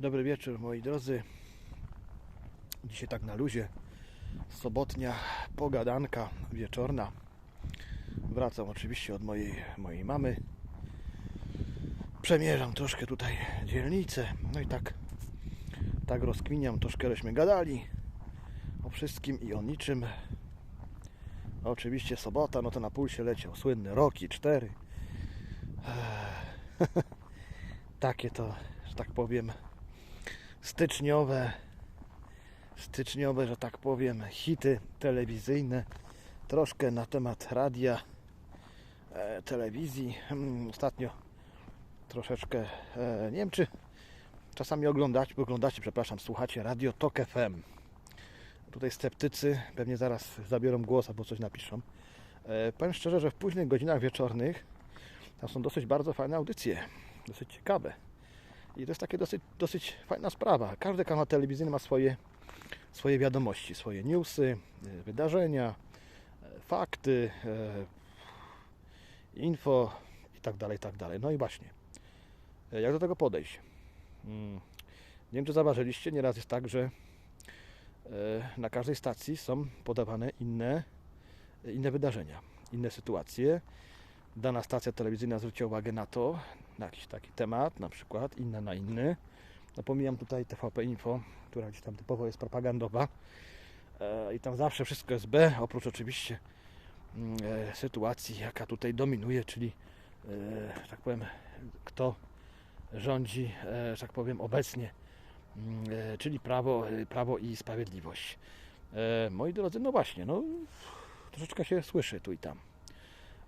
Dobry wieczór moi drodzy. Dzisiaj tak na luzie. Sobotnia pogadanka wieczorna. Wracam oczywiście od mojej, mojej mamy. Przemierzam troszkę tutaj dzielnicę. No i tak tak rozkminiam, troszkę żeśmy gadali o wszystkim i o niczym. Oczywiście sobota, no to na pulsie leciał słynny Roki 4. Takie to, że tak powiem, styczniowe, styczniowe, że tak powiem, hity telewizyjne. Troszkę na temat radia, e, telewizji. Hmm, Ostatnio troszeczkę, e, nie wiem czy czasami oglądacie, oglądacie, przepraszam, słuchacie Radio Tok FM. Tutaj sceptycy pewnie zaraz zabiorą głos albo coś napiszą. E, powiem szczerze, że w późnych godzinach wieczornych tam są dosyć bardzo fajne audycje, dosyć ciekawe. I to jest takie dosyć, dosyć fajna sprawa. Każdy kanał telewizyjny ma swoje, swoje wiadomości, swoje newsy, e, wydarzenia, e, fakty, e, info i tak dalej, i tak dalej. No i właśnie, jak do tego podejść? Mm, Nie wiem, czy zauważyliście, nieraz jest tak, że na każdej stacji są podawane inne, inne wydarzenia, inne sytuacje. Dana stacja telewizyjna zwróci uwagę na to, na jakiś taki temat, na przykład, inna na inny. No tutaj TVP Info, która gdzieś tam typowo jest propagandowa e, i tam zawsze wszystko jest B, oprócz oczywiście mm, e, sytuacji, jaka tutaj dominuje, czyli e, tak powiem, kto rządzi, e, tak powiem, obecnie, mm, e, czyli prawo, e, prawo i sprawiedliwość. E, moi drodzy, no właśnie, no troszeczkę się słyszy tu i tam.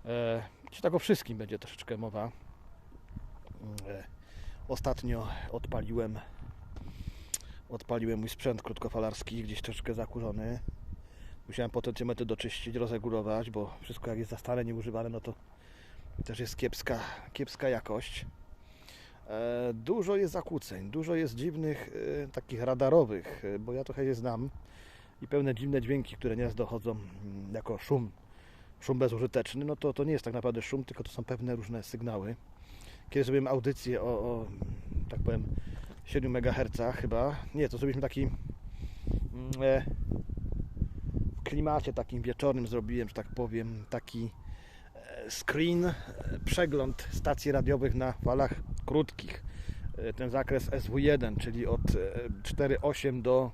E, Czy tak o wszystkim będzie troszeczkę mowa. E, Ostatnio odpaliłem odpaliłem mój sprzęt krótkofalarski, gdzieś troszeczkę zakurzony. Musiałem potencjometry doczyścić, rozregulować, bo wszystko jak jest za stare, nieużywane, no to też jest kiepska, kiepska jakość. E, Dużo jest zakłóceń, dużo jest dziwnych, e, takich radarowych, bo ja trochę je znam i pełne dziwne dźwięki, które nieraz dochodzą mm, jako szum, szum bezużyteczny, no to to nie jest tak naprawdę szum, tylko to są pewne różne sygnały. Kiedy zrobiłem audycję o, o tak powiem, 7 MHz chyba, nie, to zrobiliśmy taki mm, e, w klimacie takim wieczornym zrobiłem, że tak powiem, taki e, screen, e, przegląd stacji radiowych na falach krótkich. E, Ten zakres SW1, czyli od e, 4,8 do,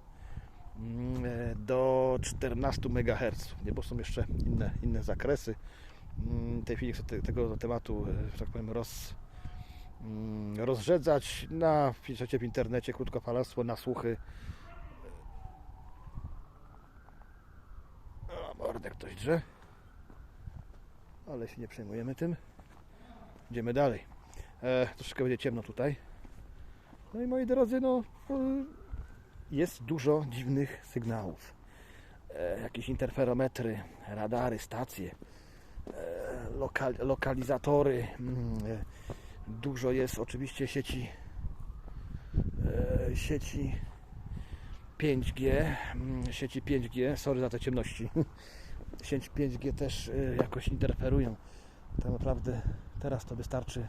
do 14 MHz, nie, bo są jeszcze inne, inne zakresy. Mm, W tej chwili chcę te, tego tematu, e, że tak powiem, roz, mm, rozrzedzać na w internecie krótkofalarstwo na słuchy. O, mordę ktoś drze. Ale się nie przejmujemy tym. Idziemy dalej. E, troszeczkę będzie ciemno tutaj. No i moi drodzy, no e, jest dużo dziwnych sygnałów. E, jakieś interferometry, radary, stacje, e, lokal, lokalizatory. Mm, e, dużo jest oczywiście sieci e, sieci 5G, mm, sieci 5G, sorry za te ciemności. Sieć 5G też e, jakoś interferują. Tak naprawdę teraz to wystarczy,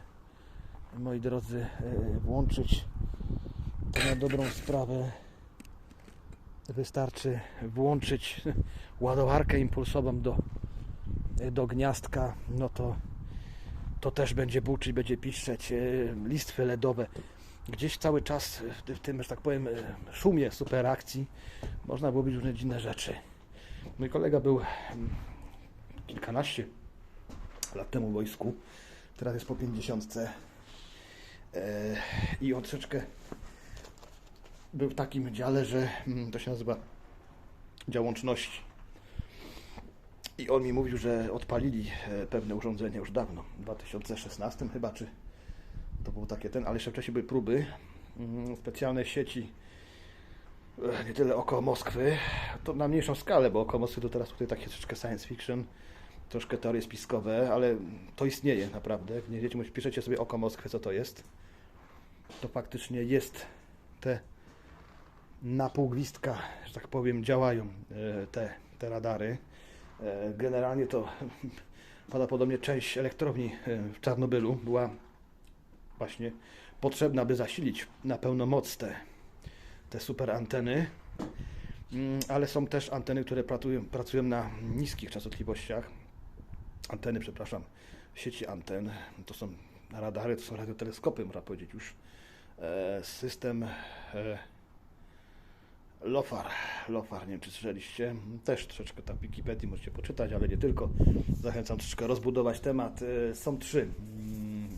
moi drodzy, e, włączyć to na dobrą sprawę. Wystarczy włączyć ładowarkę impulsową do, do gniazdka, no to to też będzie buczyć, będzie piszczeć, e, listwy LEDowe. Gdzieś cały czas w tym- że tak powiem, e, szumie superakcji można było robić różne dziwne rzeczy. Mój kolega był mm, kilkanaście lat temu w wojsku, teraz jest po 50 e, i on troszeczkę był w takim dziale, że mm, to się nazywa dział łączności. I on mi mówił, że odpalili e, pewne urządzenia już dawno, w 2016 chyba, czy to było takie ten, ale jeszcze wcześniej były próby mm, specjalne sieci, e, nie tyle około Moskwy, to na mniejszą skalę, bo około Moskwy to teraz tutaj takie troszeczkę science fiction, troszkę teorie spiskowe, ale to istnieje naprawdę. Nie wiecie, piszecie sobie oko Moskwy, co to jest. To faktycznie jest te na pół gwizdka, że tak powiem, działają e, te, te radary. E, Generalnie to prawdopodobnie część elektrowni e, w Czarnobylu była właśnie potrzebna, by zasilić na pełną moc te, te super anteny. Mm, Ale są też anteny, które pracują, pracują na niskich częstotliwościach. Anteny, przepraszam, sieci anten. To są radary, to są radioteleskopy, można powiedzieć już. System Lofar, Lofar, nie wiem czy słyszeliście, też troszeczkę tam Wikipedii możecie poczytać, ale nie tylko. Zachęcam troszeczkę rozbudować temat. E, Są trzy mm,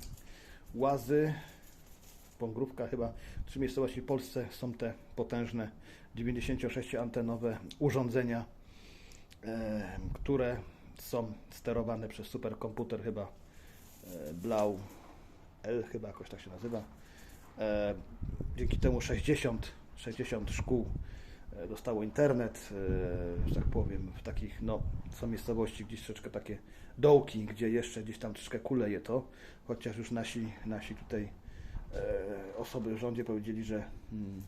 łazy, Pągrówka chyba, trzy miejscowości w Polsce są te potężne 96-antenowe urządzenia, e, które są sterowane przez superkomputer chyba e, Blau L chyba jakoś tak się nazywa. Dzięki temu 60, 60 szkół e, dostało internet, e, że tak powiem, w takich, no, są miejscowości gdzieś troszeczkę takie dołki, gdzie jeszcze gdzieś tam troszeczkę kuleje to, chociaż już nasi, nasi tutaj e, osoby w rządzie powiedzieli, że hmm,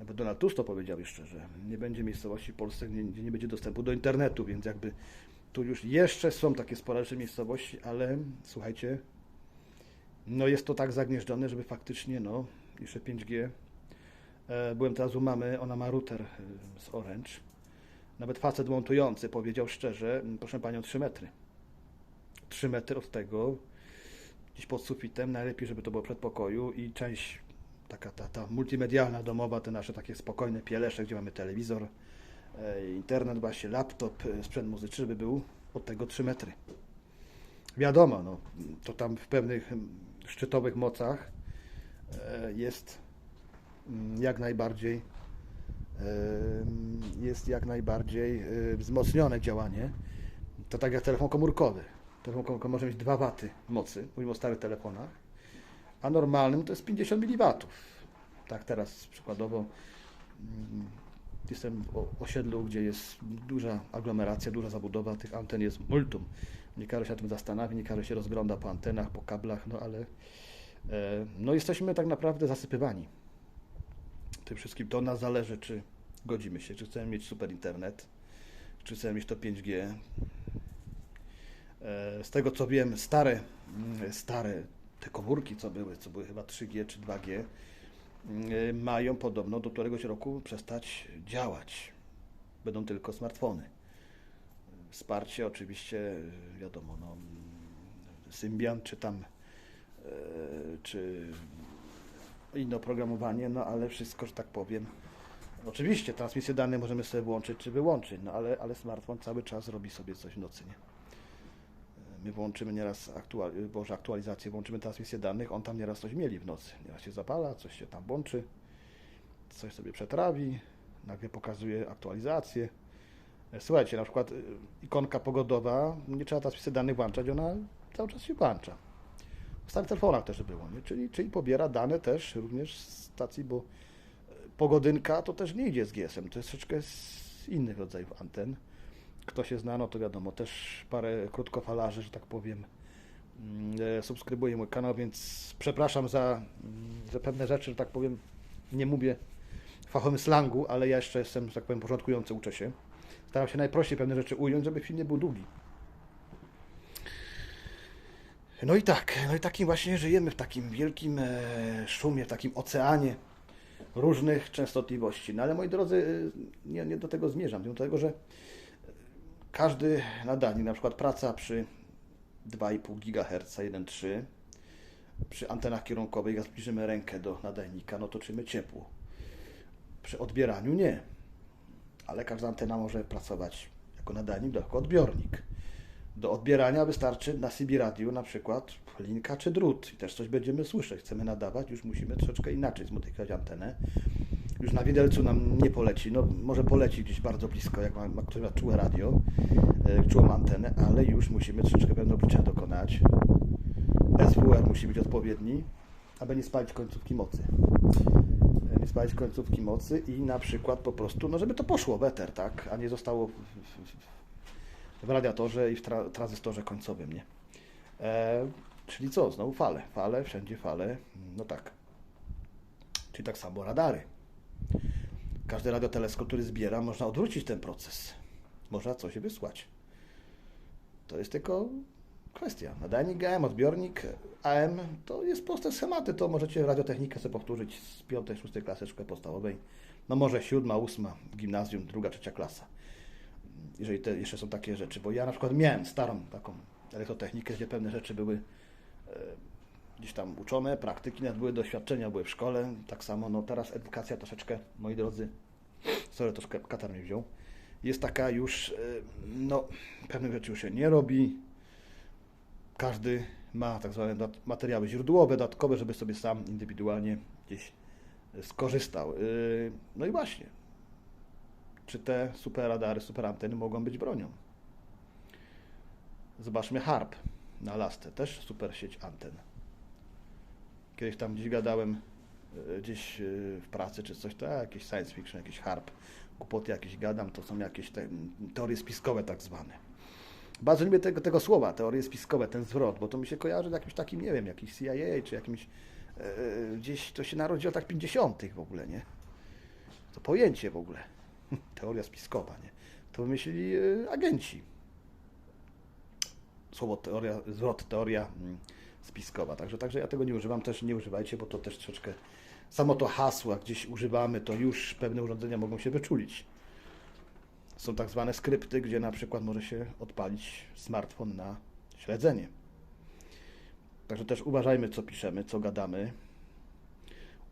nawet Donald Tusk to powiedział jeszcze, że nie będzie miejscowości w Polsce, gdzie nie będzie dostępu do internetu, więc jakby tu już jeszcze są takie sporadyczne miejscowości, ale słuchajcie, no jest to tak zagnieżdżone, żeby faktycznie, no, jeszcze 5G. E, Byłem teraz u mamy, ona ma router e, z Orange. Nawet facet montujący powiedział szczerze, "M, proszę panią, 3 metry. 3 metry od tego, gdzieś pod sufitem, najlepiej, żeby to było przedpokoju i część taka ta, ta multimedialna, domowa, te nasze takie spokojne pielesze, gdzie mamy telewizor, e, internet właśnie, laptop, sprzęt muzyczny, żeby był od tego 3 metry. Wiadomo, no, to tam w pewnych szczytowych mocach jest jak najbardziej jest jak najbardziej e, wzmocnione działanie. To tak jak telefon komórkowy. Telefon komórkowy może mieć 2 waty mocy, mówimy o starych telefonach, a normalnym to jest 50 mW. Tak teraz przykładowo mm, jestem w osiedlu, gdzie jest duża aglomeracja, duża zabudowa, tych anten jest multum. Nie każdy się na tym zastanawia, nie każdy się rozgląda po antenach, po kablach, no ale e, no jesteśmy tak naprawdę zasypywani tym wszystkim. To od nas zależy, czy godzimy się, czy chcemy mieć super internet, czy chcemy mieć to 5G. E, Z tego co wiem, stare, mm, stare te komórki, co były, co były chyba 3G czy 2G, mm, mają podobno do któregoś roku przestać działać. Będą tylko smartfony. Wsparcie oczywiście, wiadomo, no, Symbian czy tam, e, czy inne oprogramowanie, no ale wszystko, że tak powiem. Oczywiście transmisję danych możemy sobie włączyć czy wyłączyć, no ale, ale smartfon cały czas robi sobie coś w nocy, nie? My włączymy nieraz aktual, Boże, aktualizację, włączymy transmisję danych, on tam nieraz coś mieli w nocy. Nieraz się zapala, coś się tam włączy, coś sobie przetrawi, nagle pokazuje aktualizację. E, Słuchajcie, na przykład y, ikonka pogodowa, nie trzeba transmisję danych włączać, ona cały czas się włącza. W starych telefonach też było, nie? Czyli, czyli pobiera dane też również z stacji, bo e, pogodynka to też nie idzie z GSM, to jest troszeczkę z innych rodzajów anten. Kto się zna, no to wiadomo, też parę krótkofalarzy, że tak powiem, mm, e, subskrybuje mój kanał, więc przepraszam za, mm, za pewne rzeczy, że tak powiem, nie mówię fachowym slangu, ale ja jeszcze jestem, że tak powiem, porządkujący, uczę się. Staram się najprościej pewne rzeczy ująć, żeby film nie był długi. No i tak, no i takim właśnie żyjemy w takim wielkim e, szumie, w takim oceanie różnych częstotliwości. No ale moi drodzy, e, nie, nie do tego zmierzam, do tego, że każdy nadajnik, na przykład praca przy 2,5 GHz 1,3 przy antenach kierunkowych, jak zbliżymy rękę do nadajnika, no to czujemy ciepło. Przy odbieraniu nie, ale każda antena może pracować jako nadajnik, jako odbiornik. Do odbierania wystarczy na CB radio na przykład linka czy drut i też coś będziemy słyszeć. Chcemy nadawać, już musimy troszeczkę inaczej zmodyfikować antenę. Już na widelcu nam nie poleci, no może poleci gdzieś bardzo blisko, jak ma, ktoś ma czułe radio, e, czułą antenę, ale już musimy troszeczkę pewne obliczenia dokonać. SWR musi być odpowiedni, aby nie spalić końcówki mocy. E, Nie spalić końcówki mocy i na przykład po prostu, no żeby to poszło w eter, tak, a nie zostało w, w, w, radiatorze i w tra, tranzystorze końcowym, nie? E, czyli co? Znowu fale, fale, wszędzie fale, no tak. Czyli tak samo radary. Każdy radioteleskop, który zbiera, można odwrócić ten proces. Można coś wysłać. To jest tylko kwestia. Nadajnik AM, odbiornik AM, to jest proste schematy, to możecie radiotechnikę sobie powtórzyć z 5-6 klasy szkoły podstawowej. No może 7, 8, gimnazjum, druga, trzecia klasa. Jeżeli te jeszcze są takie rzeczy, bo ja na przykład miałem starą taką elektrotechnikę, gdzie pewne rzeczy były e, gdzieś tam uczone, praktyki, nawet były doświadczenia, były w szkole, tak samo, no teraz edukacja troszeczkę, moi drodzy, sorry, troszkę katar mnie wziął, jest taka już, e, no, pewnych rzeczy już się nie robi, każdy ma tak zwane materiały źródłowe, dodatkowe, żeby sobie sam indywidualnie gdzieś e, skorzystał. No i właśnie, czy te super radary, super anteny mogą być bronią? Zobaczmy HARP na Lasce, też super sieć anten. Kiedyś tam gdzieś gadałem, e, gdzieś e, w pracy czy coś, to jakieś science fiction, jakiś HARP, głupoty jakieś gadam, to są jakieś te, teorie spiskowe tak zwane. Bardzo lubię tego, tego słowa, teorie spiskowe, ten zwrot, bo to mi się kojarzy z jakimś takim, nie wiem, jakiś CIA czy jakimś, e, gdzieś to się narodzi w latach 50. w ogóle, nie? To pojęcie w ogóle, teoria spiskowa, nie? To wymyślili e, agenci. Słowo teoria, zwrot teoria mm, spiskowa, także, także ja tego nie używam, też nie używajcie, bo to też troszeczkę, samo to hasło, jak gdzieś używamy, to już pewne urządzenia mogą się wyczulić. Są tak zwane skrypty, gdzie na przykład może się odpalić smartfon na śledzenie. Także też uważajmy, co piszemy, co gadamy.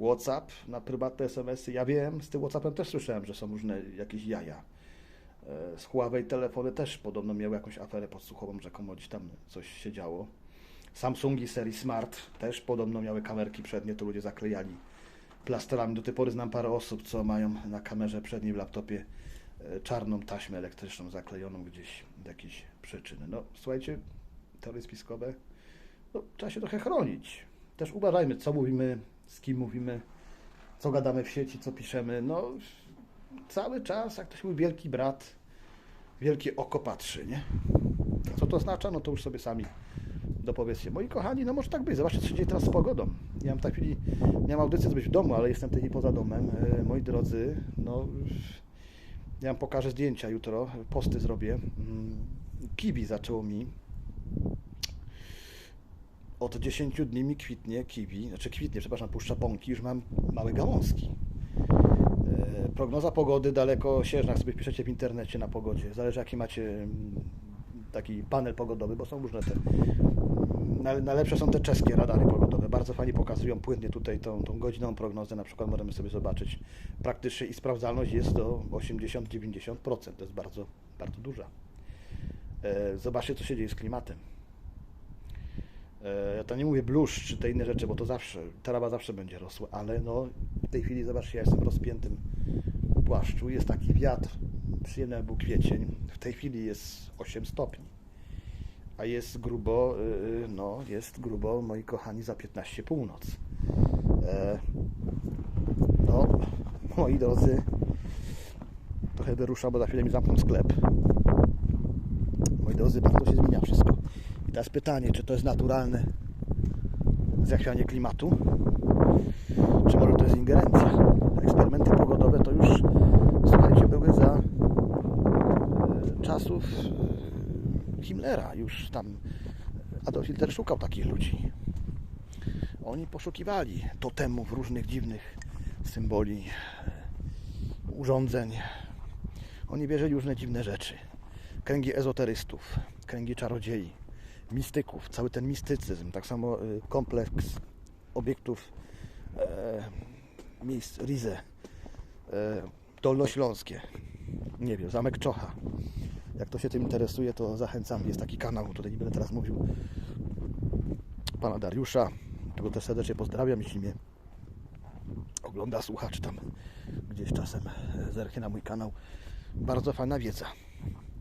WhatsApp na prywatne SMS-y. Ja wiem, z tym WhatsAppem też słyszałem, że są różne jakieś jaja. E, Z Huawei telefony też podobno miały jakąś aferę podsłuchową, rzekomo gdzieś tam coś się działo. Samsungi serii Smart też podobno miały kamerki przednie, to ludzie zaklejali plasterami. Do tej pory znam parę osób, co mają na kamerze przedniej w laptopie e, czarną taśmę elektryczną zaklejoną gdzieś z jakiejś przyczyny. No słuchajcie, teorie spiskowe, no, trzeba się trochę chronić. Też uważajmy, co mówimy, z kim mówimy, co gadamy w sieci, co piszemy. No cały czas, jak ktoś mówi wielki brat, wielkie oko patrzy, nie? Co to oznacza? No to już sobie sami dopowiedzcie. Moi kochani, no może tak być. Zobaczcie, co się dzieje teraz z pogodą. Ja mam w tej chwili, miałem audycję być w domu, ale jestem tej poza domem. E, Moi drodzy, no ja wam pokażę zdjęcia jutro, posty zrobię. Mm, Kiwi zaczęło mi od 10 dni mi kwitnie kiwi, znaczy kwitnie, przepraszam, puszcza pąki, już mam małe gałązki. E, Prognoza pogody dalekosiężna, jak sobie piszecie w internecie na pogodzie. Zależy jaki macie mm, taki panel pogodowy, bo są różne te. Na- Najlepsze są te czeskie radary pogodowe. Bardzo fajnie pokazują płynnie tutaj tą, tą godzinną prognozę. Na przykład możemy sobie zobaczyć praktycznie i sprawdzalność jest do 80-90%. To jest bardzo, bardzo duża. E, Zobaczcie, co się dzieje z klimatem. E, Ja to nie mówię bluszcz czy te inne rzeczy, bo to zawsze, trawa zawsze będzie rosła, ale no w tej chwili zobaczcie, ja jestem w rozpiętym płaszczu, jest taki wiatr, przyjemny był kwiecień, w tej chwili jest 8 stopni, a jest grubo, y, no jest grubo, moi kochani, za 15 północ. E, No, moi drodzy, trochę wyrusza, bo za chwilę mi zamkną sklep. Moi drodzy, bardzo się zmienia wszystko. Teraz pytanie, czy to jest naturalne zachwianie klimatu, czy może to jest ingerencja? Eksperymenty pogodowe to już, słuchajcie, były za e, czasów e, Himmlera. Już tam Adolf Hitler szukał takich ludzi. Oni poszukiwali totemów, różnych dziwnych symboli, e, urządzeń. Oni wierzyli różne dziwne rzeczy. Kręgi ezoterystów, kręgi czarodziei, mistyków, cały ten mistycyzm, tak samo y, kompleks obiektów e, miejsc Rize, e, Dolnośląskie, nie wiem, Zamek Czocha. Jak to się tym interesuje, to zachęcam. Jest taki kanał, tutaj nie będę teraz mówił, pana Dariusza, którego też serdecznie pozdrawiam, jeśli mnie ogląda, słucha, czy tam gdzieś czasem e, zerknie na mój kanał. Bardzo fajna wiedza.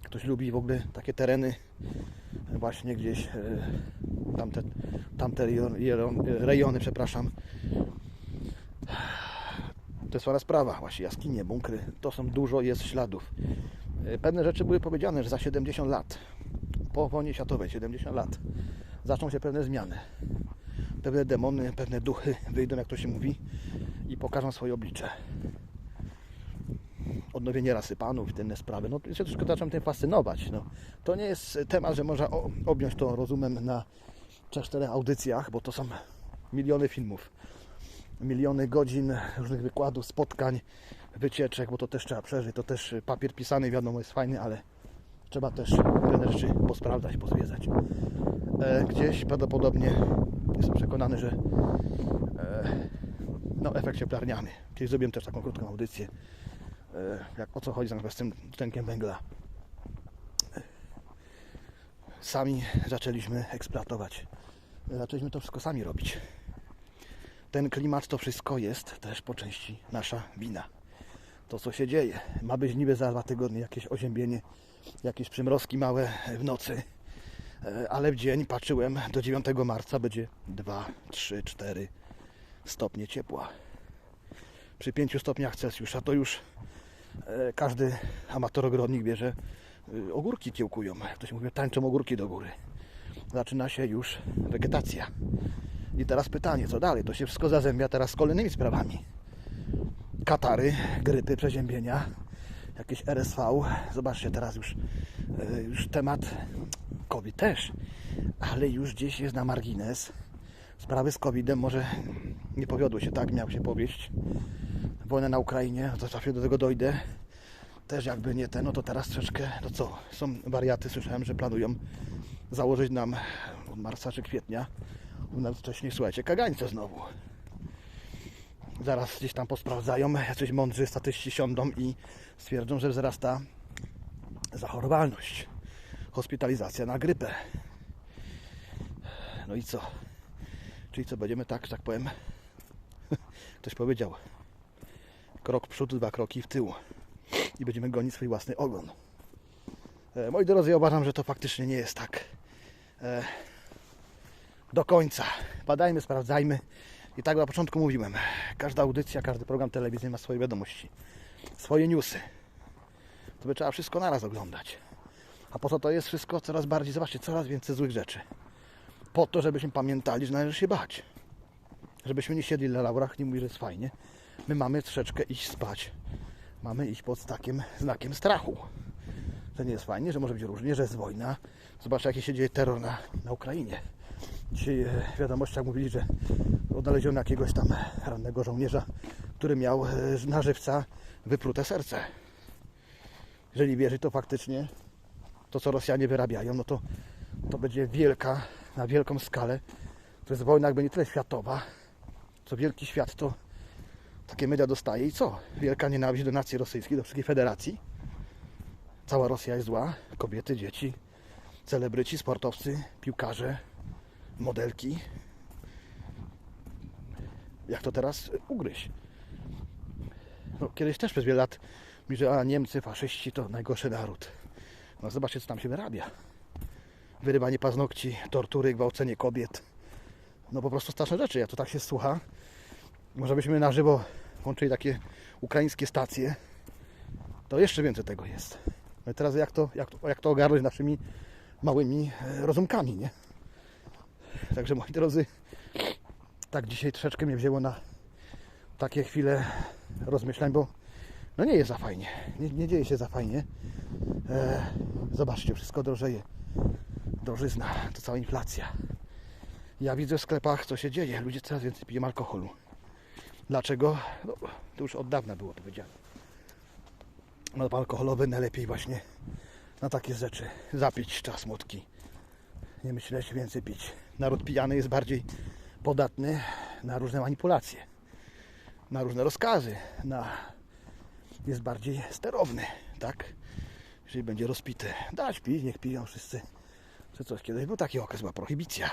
Ktoś lubi w ogóle takie tereny, właśnie gdzieś e, tamte, tamte rejon- rejon- rejony, przepraszam. To jest fajna sprawa, właśnie jaskinie, bunkry, to są dużo jest śladów. E, Pewne rzeczy były powiedziane, że za 70 lat, po wojnie światowej, 70 lat, zaczną się pewne zmiany. Pewne demony, pewne duchy wyjdą, jak to się mówi, i pokażą swoje oblicze. Odnowienie rasy panów inne sprawy. No się troszkę zacząłem tym fascynować. No. To nie jest temat, że można objąć to rozumem na 3-4 audycjach, bo to są miliony filmów, miliony godzin różnych wykładów, spotkań, wycieczek, bo to też trzeba przeżyć. To też papier pisany, wiadomo, jest fajny, ale trzeba też wiele rzeczy posprawdzać, pozwiedzać. E, gdzieś prawdopodobnie jestem przekonany, że e, no, efekt cieplarniany. Kiedyś zrobiłem też taką krótką audycję, jak o co chodzi z tym tlenkiem węgla. Sami zaczęliśmy eksploatować. Zaczęliśmy to wszystko sami robić. Ten klimat, to wszystko jest też po części nasza wina. To, co się dzieje. Ma być niby za dwa tygodnie jakieś oziębienie, jakieś przymrozki małe w nocy, E, ale w dzień patrzyłem do 9 marca będzie 2, 3, 4 stopnie ciepła. Przy 5 stopniach Celsjusza to już e, każdy amatorogrodnik wie, że e, ogórki kiełkują. Jak to się mówi, tańczą ogórki do góry. Zaczyna się już wegetacja. I teraz pytanie, co dalej? To się wszystko zazębia teraz z kolejnymi sprawami. Katary, grypy, przeziębienia, jakieś RSV. Zobaczcie, teraz już, e, już temat COVID też, ale już gdzieś jest na margines. Sprawy z COVID-em może nie powiodły się tak, miał się powieść. Wojna na Ukrainie, to zawsze do tego dojdę. Też jakby nie ten, no to teraz troszeczkę, no co, są wariaty, słyszałem, że planują założyć nam od marca czy kwietnia, nawet wcześniej, słuchajcie, kagańce znowu. Zaraz gdzieś tam posprawdzają, jacyś mądrzy statyści siądą i stwierdzą, że wzrasta zachorowalność hospitalizacja na grypę. No i co? Czyli co, będziemy tak, że tak powiem, ktoś powiedział, krok w przód, dwa kroki w tył i będziemy gonić swój własny ogon. E, moi drodzy, ja uważam, że to faktycznie nie jest tak e, do końca. Badajmy, sprawdzajmy. I tak na początku mówiłem, każda audycja, każdy program telewizyjny ma swoje wiadomości, swoje newsy. To by trzeba wszystko naraz oglądać. A po co to jest wszystko? Coraz bardziej, zobaczcie, coraz więcej złych rzeczy. Po to, żebyśmy pamiętali, że należy się bać. Żebyśmy nie siedli na laurach, nie mówili, że jest fajnie. My mamy troszeczkę iść spać. Mamy iść pod takim znakiem strachu. Że nie jest fajnie, że może być różnie, że jest wojna. Zobaczcie, jaki się dzieje terror na, na Ukrainie. Dzisiaj e, w wiadomościach mówili, że odnaleziono jakiegoś tam rannego żołnierza, który miał e, na żywca wyprute serce. Jeżeli wierzyć, to faktycznie to, co Rosjanie wyrabiają, no to, to będzie wielka, na wielką skalę. To jest wojna jakby nie tyle światowa, co wielki świat to takie media dostaje i co? Wielka nienawiść do nacji rosyjskiej, do wszystkich federacji. Cała Rosja jest zła. Kobiety, dzieci, celebryci, sportowcy, piłkarze, modelki. Jak to teraz ugryźć? No, kiedyś też przez wiele lat mi, że a Niemcy, faszyści to najgorszy naród. No zobaczcie, co tam się wyrabia. Wyrywanie paznokci, tortury, gwałcenie kobiet. No po prostu straszne rzeczy. Jak to tak się słucha, może byśmy na żywo włączyli takie ukraińskie stacje, to jeszcze więcej tego jest. No i teraz jak to, jak to, jak to ogarnąć naszymi małymi e, rozumkami, nie? Także moi drodzy, tak dzisiaj troszeczkę mnie wzięło na takie chwile rozmyślań, bo no nie jest za fajnie. Nie, nie dzieje się za fajnie. E, zobaczcie, wszystko drożeje. Drożyzna, to cała inflacja. Ja widzę w sklepach, co się dzieje. Ludzie coraz więcej piją alkoholu. Dlaczego? No, to już od dawna było powiedziane. No, alkoholowy najlepiej właśnie na takie rzeczy zapić czas młotki. Nie myśleć, więcej pić. Naród pijany jest bardziej podatny na różne manipulacje, na różne rozkazy, na jest bardziej sterowny, tak? Jeżeli będzie rozpity, dać pić, niech piją wszyscy. Czy coś kiedyś był taki okres, była prohibicja.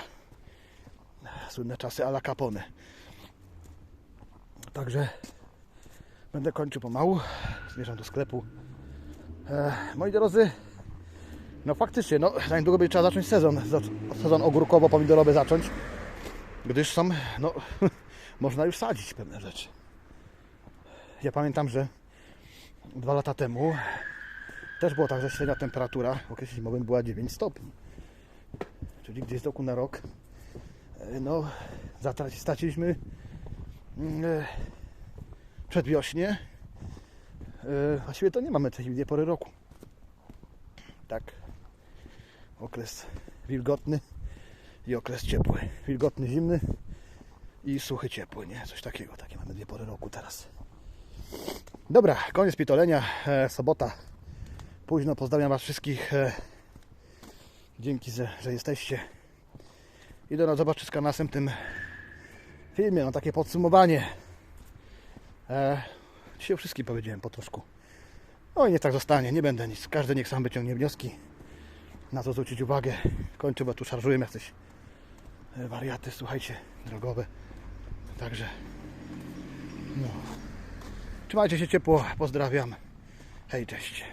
Słynne czasy ala Capone. Także będę kończył pomału. Zmierzam do sklepu. E, moi drodzy, no faktycznie, no za będzie trzeba zacząć sezon. Sezon ogórkowo-pomidorowy zacząć. Gdyż są, no, można już sadzić pewne rzeczy. Ja pamiętam, że dwa lata temu też było tak, że średnia temperatura w okresie zimowym była 9 stopni. Czyli gdzieś z roku na rok e, no straciliśmy przedwiośnie, Yy, właściwie to nie mamy tej dwie pory roku. Tak. Okres wilgotny i okres ciepły. Wilgotny, zimny i suchy, ciepły, nie? Coś takiego. Takie mamy dwie pory roku teraz. Dobra, koniec pitolenia. E, sobota. Późno pozdrawiam Was wszystkich. E, dzięki, że, że jesteście. I do nas zobaczyska następnym filmie. No takie podsumowanie. E, dzisiaj o wszystkim powiedziałem po troszku. No i niech tak zostanie. Nie będę nic. Każdy niech sam wyciągnie wnioski. Na to zwrócić uwagę. Kończę, bo tu szarżuję jacyś e, wariaty, słuchajcie, drogowe. Także no. Trzymajcie się ciepło. Pozdrawiam. Hej, cześć.